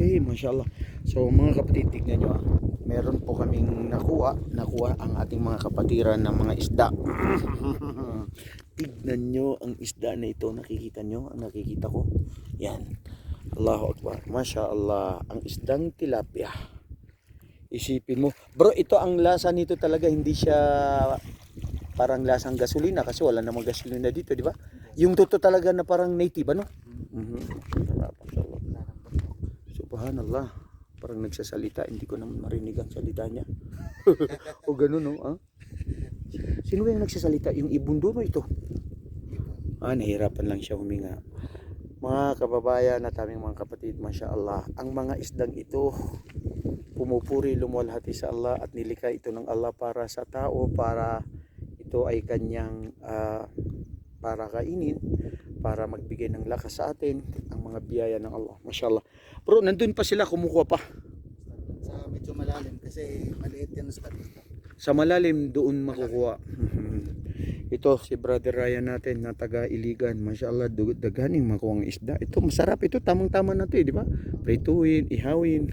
Okay, mashallah. So mga kapatid, tignan nyo ah. Meron po kaming nakuha, nakuha ang ating mga kapatiran ng mga isda. tignan nyo ang isda na ito. Nakikita nyo? Ang nakikita ko? Yan. Allahu Akbar. Masya Allah. Ang isdang tilapia. Isipin mo. Bro, ito ang lasa nito talaga. Hindi siya parang lasang gasolina kasi wala namang gasolina dito, di ba? Yung totoo talaga na parang native, ano? Sarap, mashallah. Subhanallah. Parang nagsasalita, hindi ko naman marinig ang salita niya. o ganun, no? Ah? Sino ba yung nagsasalita? Yung ibon doon o ito? Ah, nahirapan lang siya huminga. Mga kababayan at aming mga kapatid, Masya Allah, ang mga isdang ito, pumupuri, lumuwalhati sa Allah at nilikha ito ng Allah para sa tao, para ito ay kanyang ah, para kainin, para magbigay ng lakas sa atin, ang mga biyaya ng Allah. Masya Allah. Bro, nandun pa sila, kumukuha pa. Sa medyo malalim kasi maliit yan sa Sa malalim doon makukuha. Ito si Brother Ryan natin na taga Iligan. Mashallah, daganing makuha ang isda. Ito masarap ito, tamang-tama na ito, eh, di ba? Prituin, ihawin.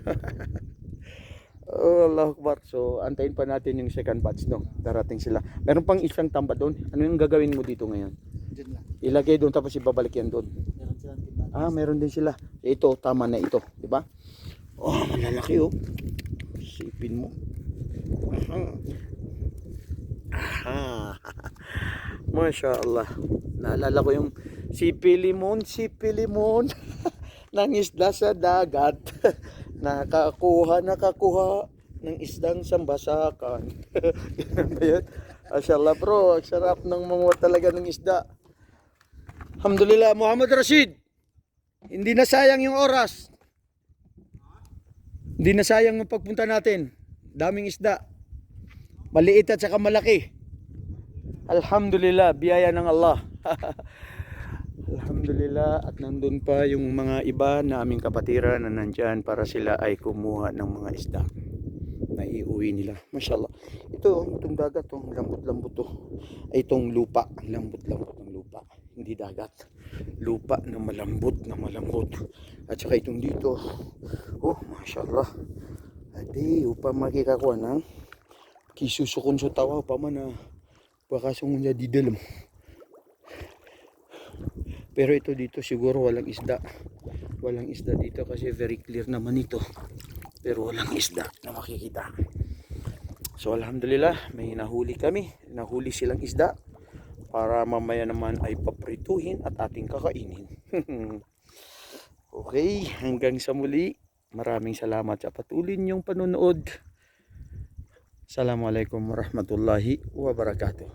oh, Allah Akbar. So, antayin pa natin yung second batch, no? Darating sila. Meron pang isang tamba doon. Ano yung gagawin mo dito ngayon? Diyan lang. Ilagay doon tapos ibabalik yan doon. Meron silang timba. Ah, meron din sila. Ito, tama na ito, di ba? Oh, malalaki oh. Sipin mo. Aha. Masya Allah. Naalala ko yung si Pilimon, si Pilimon. ng isda sa dagat. nakakuha, nakakuha ng isdang sambasakan. Ganun ba yun? Masya Allah bro, sarap ng mga talaga ng isda. Alhamdulillah, Muhammad Rashid. Hindi na sayang yung oras. Hindi na sayang yung pagpunta natin. Daming isda. Maliit at saka malaki. Alhamdulillah, biyaya ng Allah. Alhamdulillah at nandun pa yung mga iba na aming kapatiran na nandyan para sila ay kumuha ng mga isda na iuwi nila. Mashallah. Ito, itong dagat, oh, lambot-lambot to. Ay, itong lupa. Lambot-lambot. Hindi dagat. Lupa na malambot na malambot. At saka itong dito. Oh, mashallah. Adi, upang makikakuha ng kisusukon sa tawa pa man na baka sumunja di dalam. Pero ito dito siguro walang isda. Walang isda dito kasi very clear naman ito. Pero walang isda na makikita. So alhamdulillah, may nahuli kami. Nahuli silang isda para mamaya naman ay paprituhin at ating kakainin. okay, hanggang sa muli. Maraming salamat sa patuloy niyong panonood. Assalamualaikum warahmatullahi wabarakatuh.